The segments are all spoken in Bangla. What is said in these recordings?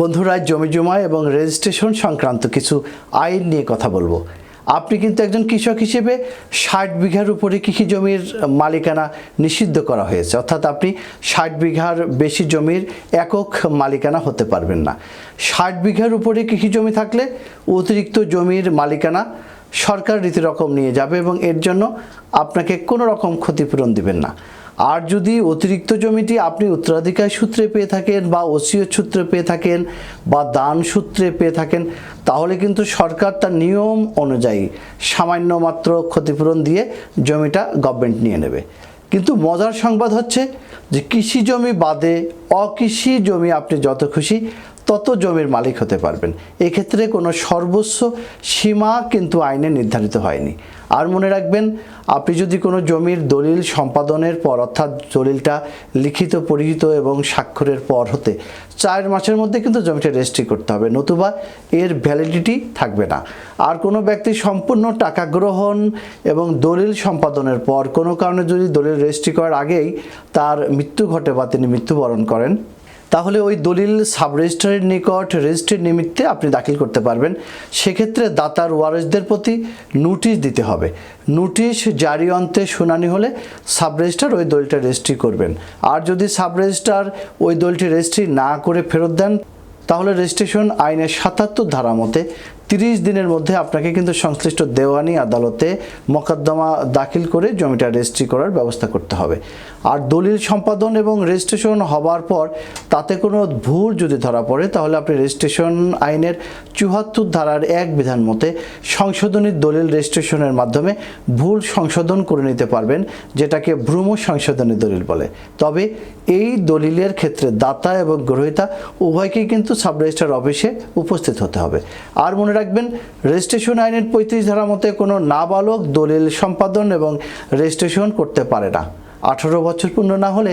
বন্ধুরা, জমি জমা এবং রেজিস্ট্রেশন সংক্রান্ত কিছু আইন নিয়ে কথা বলব। আপনি কিন্তু একজন কৃষক হিসেবে ষাট বিঘার উপরে কৃষি জমির মালিকানা নিষিদ্ধ করা হয়েছে? অর্থাৎ আপনি ষাট বিঘার বেশি জমির একক মালিকানা হতে পারবেন না। ষাট বিঘার উপরে কৃষি জমি থাকলে অতিরিক্ত জমির মালিকানা সরকার রীতিরকম নিয়ে যাবে এবং এর জন্য আপনাকে কোনো রকম ক্ষতিপূরণ দিবেন না। আর যদি অতিরিক্ত জমিটি আপনি উত্তরাধিকার সূত্রে পেয়ে থাকেন বা ওসিও সূত্রে পেয়ে থাকেন বা দান সূত্রে পেয়ে থাকেন, তাহলে কিন্তু সরকার তার নিয়ম অনুযায়ী সামান্য মাত্র ক্ষতিপূরণ দিয়ে জমিটা গভর্নমেন্ট নিয়ে নেবে। কিন্তু মজার সংবাদ হচ্ছে যে কৃষি জমি বাদে অকৃষি জমি আপনি যত খুশি তত জমির মালিক হতে পারবেন। এক্ষেত্রে কোনো সর্বোচ্চ সীমা কিন্তু আইনে নির্ধারিত হয়নি। আর মনে রাখবেন, আপনি যদি কোনো জমির দলিল সম্পাদনের পর, অর্থাৎ দলিলটা লিখিত পরিচিত এবং স্বাক্ষরের পর হতে চার মাসের মধ্যে কিন্তু জমিটা রেজিস্ট্রি করতে হবে, নতুবা এর ভ্যালিডিটি থাকবে না। আর কোনো ব্যক্তি সম্পূর্ণ টাকা গ্রহণ এবং দলিল সম্পাদনের পর, কোনো কারণে যদি দলিল রেজিস্ট্রি করার আগেই তার মৃত্যু ঘটে বা তিনি মৃত্যুবরণ করেন তাহলে ওই দলিল সাব রেজিস্ট্রারের নিকট রেজিস্ট্রির নিমিত্তে আপনি দাখিল করতে পারবেন। সেক্ষেত্রে দাতার ওয়ারেসদের প্রতি নোটিশ দিতে হবে। নোটিশ জারি অন্তে শুনানি হলে সাব রেজিস্ট্রার ওই দলটা রেজিস্ট্রি করবেন। আর যদি সাব রেজিস্ট্রার ওই দলটি রেজিস্ট্রি না করে ফেরত দেন, তাহলে রেজিস্ট্রেশন আইনের সাতাত্তর ধারা মতে তিরিশ দিনের মধ্যে আপনাকে কিন্তু সংশ্লিষ্ট দেওয়ানি আদালতে মোকদ্দমা দাখিল করে জমিটা রেজিস্ট্রি করার ব্যবস্থা করতে হবে। আর দলিল সম্পাদন এবং রেজিস্ট্রেশন হবার পর তাতে কোনো ভুল যদি ধরা পড়ে, তাহলে আপনি রেজিস্ট্রেশন আইনের চুয়াত্তর ধারার এক বিধান মতে সংশোধনী দলিল রেজিস্ট্রেশনের মাধ্যমে ভুল সংশোধন করে নিতে পারবেন, যেটাকে ভ্রম সংশোধনী দলিল বলে। তবে এই দলিলের ক্ষেত্রে দাতা এবং গ্রহীতা উভয়কেই কিন্তু সাব রেজিস্ট্রার অফিসে উপস্থিত হতে হবে। আর মনে রাখবেন। রেজিস্ট্রেশন আইনের পঁয়ত্রিশ ধারা মতে কোনো নাবালক, দলিল, সম্পাদন এবং রেজিস্ট্রেশন করতে পারে না। আঠারো বছর পূর্ণ না হলে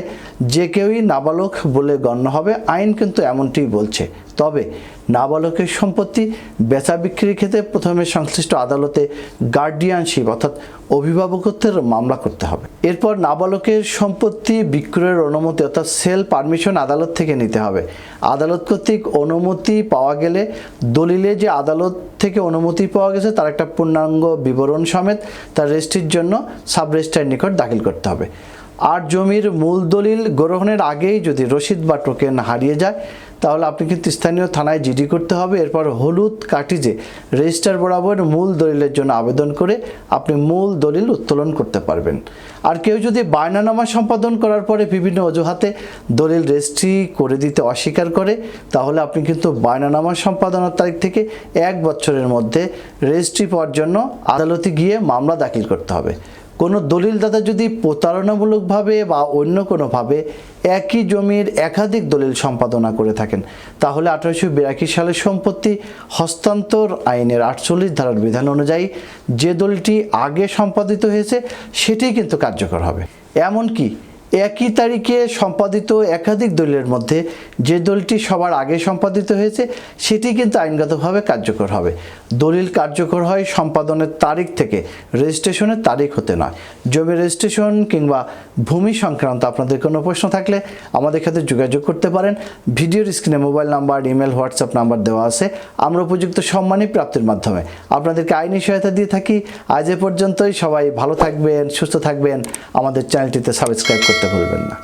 যে কেউই নাবালক বলে গণ্য হবে, আইন কিন্তু এমনটিই বলছে। তবে নাবালকের সম্পত্তি বেচা বিক্রির ক্ষেত্রে প্রথমে সংশ্লিষ্ট আদালতে গার্ডিয়ানশিপ অর্থাৎ অভিভাবকত্বের মামলা করতে হবে। এরপর নাবালকের সম্পত্তি বিক্রয়ের অনুমতি অর্থাৎ সেল পারমিশন আদালত থেকে নিতে হবে। আদালত কর্তৃক অনুমতি পাওয়া গেলে দলিলে যে আদালত থেকে অনুমতি পাওয়া গেছে, তার একটা পূর্ণাঙ্গ বিবরণ সমেত তার রেজিস্ট্রির জন্য সাব রেজিস্ট্রার নিকট দাখিল করতে হবে। আর জমির মূল দলিল গ্রহণের আগেই যদি রসিদ বা টোকেন হারিয়ে যায়, তাহলে আপনি কিন্তু স্থানীয় থানায় জিডি করতে হবে। এরপর হলুদ কাটিজে রেজিস্টার বরাবর মূল দলিলের জন্য আবেদন করে আপনি মূল দলিল উত্তোলন করতে পারবেন। আর কেউ যদি বায়নানামা সম্পাদন করার পরে বিভিন্ন অজুহাতে দলিল রেজিস্ট্রি করে দিতে অস্বীকার করে, তাহলে আপনি কিন্তু বায়নানামা সম্পাদনার তারিখ থেকে এক বছরের মধ্যে রেজিস্ট্রি পাওয়ার জন্য আদালতে গিয়ে মামলা দাখিল করতে হবে। কোনো দলিলদাতা যদি প্রতারণামূলকভাবে বা অন্য কোনোভাবে একই জমির একাধিক দলিল সম্পাদনা করে থাকেন, তাহলে আঠারোশো বিরাশি সালের সম্পত্তি হস্তান্তর আইনের আটচল্লিশ ধারার বিধান অনুযায়ী যে দলটি আগে সম্পাদিত হয়েছে, সেটি কিন্তু কার্যকর হবে। এমনকি একই তারিখে সম্পাদিত একাধিক দলিলের মধ্যে যে দলটি সবার আগে সম্পাদিত হয়েছে, সেটি কিন্তু আইনগতভাবে কার্যকর হবে। দলিল কার্যকর হয় সম্পাদনের তারিখ থেকে। রেজিস্ট্রেশনের তারিখ হতে নয়। জমি রেজিস্ট্রেশন কিংবা ভূমি সংক্রান্ত আপনাদের কোনো প্রশ্ন থাকলে আমাদের সাথে যোগাযোগ করতে পারেন। ভিডিওর স্ক্রিনে mobile number, email, WhatsApp number দেওয়া আছে। আমরা উপযুক্ত সম্মানী প্রাপ্তির মাধ্যমে আপনাদেরকে আইনি সহায়তা দিয়ে থাকি। আজ এ পর্যন্তই। সবাই ভালো থাকবেন, সুস্থ থাকবেন। আমাদের চ্যানেলটিতে সাবস্ক্রাইব করতে ভুলবেন না।